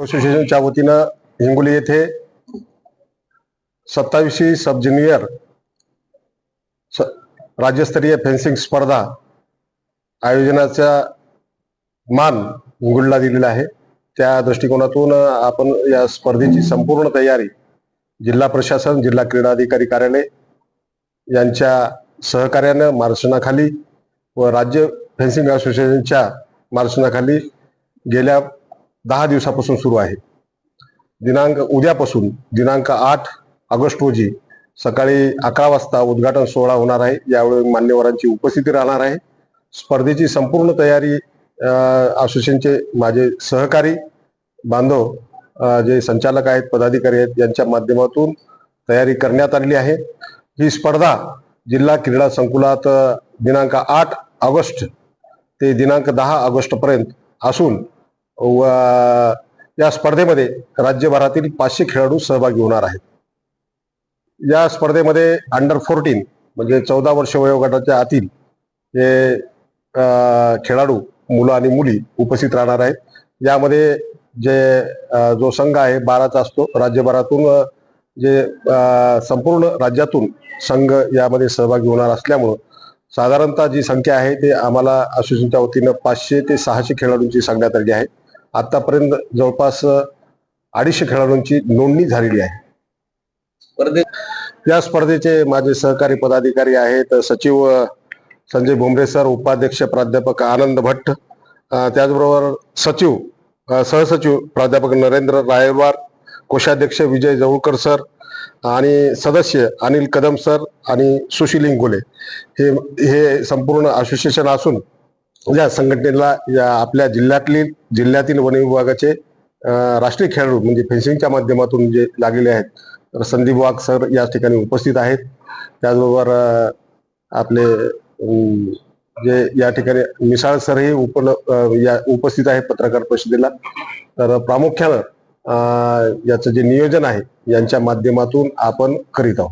असोसिएशनच्या वतीनं हिंगोली येथे सत्तावीसशे सब ज्युनियर स- राज्यस्तरीय फेन्सिंग स्पर्धा आयोजनाचा मान हिंगोलीला दिलेला आहे. त्या दृष्टिकोनातून आपण या स्पर्धेची संपूर्ण तयारी जिल्हा प्रशासन जिल्हा क्रीडा अधिकारी कार्यालय यांच्या सहकार्यानं मार्गदर्शनाखाली व राज्य फेन्सिंग असोसिएशनच्या मार्गदर्शनाखाली गेल्या दहा दिवसापासून सुरू आहे. दिनांक उद्यापासून दिनांक आठ ऑगस्ट रोजी सकाळी अकरा वाजता उद्घाटन सोहळा होणार आहे. यावेळी मान्यवरांची उपस्थिती राहणार आहे. स्पर्धेची संपूर्ण तयारी असोसिएशनचे माझे सहकारी बांधव जे संचालक आहेत पदाधिकारी आहेत यांच्या माध्यमातून तयारी करण्यात आलेली आहे. ही स्पर्धा जिल्हा क्रीडा संकुलात दिनांक आठ ऑगस्ट ते दिनांक दहा ऑगस्टपर्यंत असून या स्पर्धेमध्ये राज्यभरातील पाचशे खेळाडू सहभागी होणार आहेत. या स्पर्धेमध्ये अंडर फोर्टीन म्हणजे चौदा वर्ष वयोगटाच्या आतील हे खेळाडू मुलं आणि मुली उपस्थित राहणार आहेत. यामध्ये जे जो संघ आहे बाराचा असतो. राज्यभरातून जे संपूर्ण राज्यातून संघ यामध्ये सहभागी होणार असल्यामुळं साधारणतः जी संख्या आहे ते आम्हाला असोसिएशनच्या वतीनं पाचशे ते सहाशे खेळाडूंची सांगण्यात आली आहे. आतापर्यंत जवळपास अडीचशे खेळाडूंची नोंदणी झालेली आहे. या स्पर्धेचे माझे सहकारी पदाधिकारी आहेत सचिव संजय भुमरे सर उपाध्यक्ष प्राध्यापक आनंद भट्ट त्याचबरोबर सचिव सहसचिव प्राध्यापक नरेंद्र रायवार कोषाध्यक्ष विजय जवळकर सर आणि सदस्य अनिल कदम सर आणि सुशील इंगोले. हे हे संपूर्ण असोसिएशन असून या संघटनेला या आपल्या जिल्ह्यातली जिल्ह्यातील वन विभागाचे राष्ट्रीय खेळाडू म्हणजे फेन्सिंगच्या माध्यमातून जे लागलेले आहेत तर संदीप वाघ सर या ठिकाणी उपस्थित आहेत. त्याचबरोबर आपले जे या ठिकाणी मिसाळ सरही उप या उपस्थित आहेत पत्रकार परिषदेला. तर प्रामुख्यानं याचं जे नियोजन आहे यांच्या माध्यमातून आपण करीत आहोत.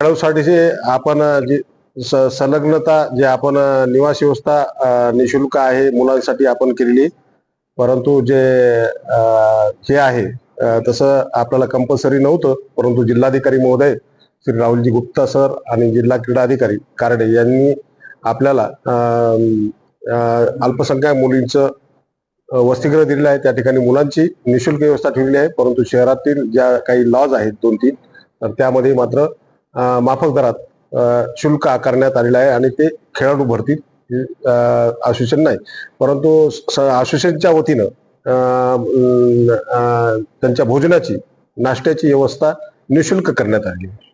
खेळाडूसाठीचे आपण जे संलग्नता जे आपण निवास व्यवस्था निशुल्क आहे मुलांसाठी आपण केलेली. परंतु जे जे हे आहे तसं आपल्याला कंपल्सरी नव्हतं. परंतु जिल्हाधिकारी महोदय श्री राहुलजी गुप्ता सर आणि जिल्हा क्रीडा अधिकारी कारडे यांनी आपल्याला अल्पसंख्याक मुलींचं वसतिगृह दिलेलं आहे. त्या ठिकाणी मुलांची निशुल्क व्यवस्था ठेवलेली आहे. परंतु शहरातील ज्या काही लॉज आहेत दोन तीन तर त्यामध्ये मात्र माफक दरात शुल्क आकारण्यात आलेलं आहे आणि ते खेळाडू भरतीत असोसिएशन नाही परंतु असोसिएशनच्या वतीनं त्यांच्या भोजनाची नाश्त्याची व्यवस्था निशुल्क करण्यात आली आहे.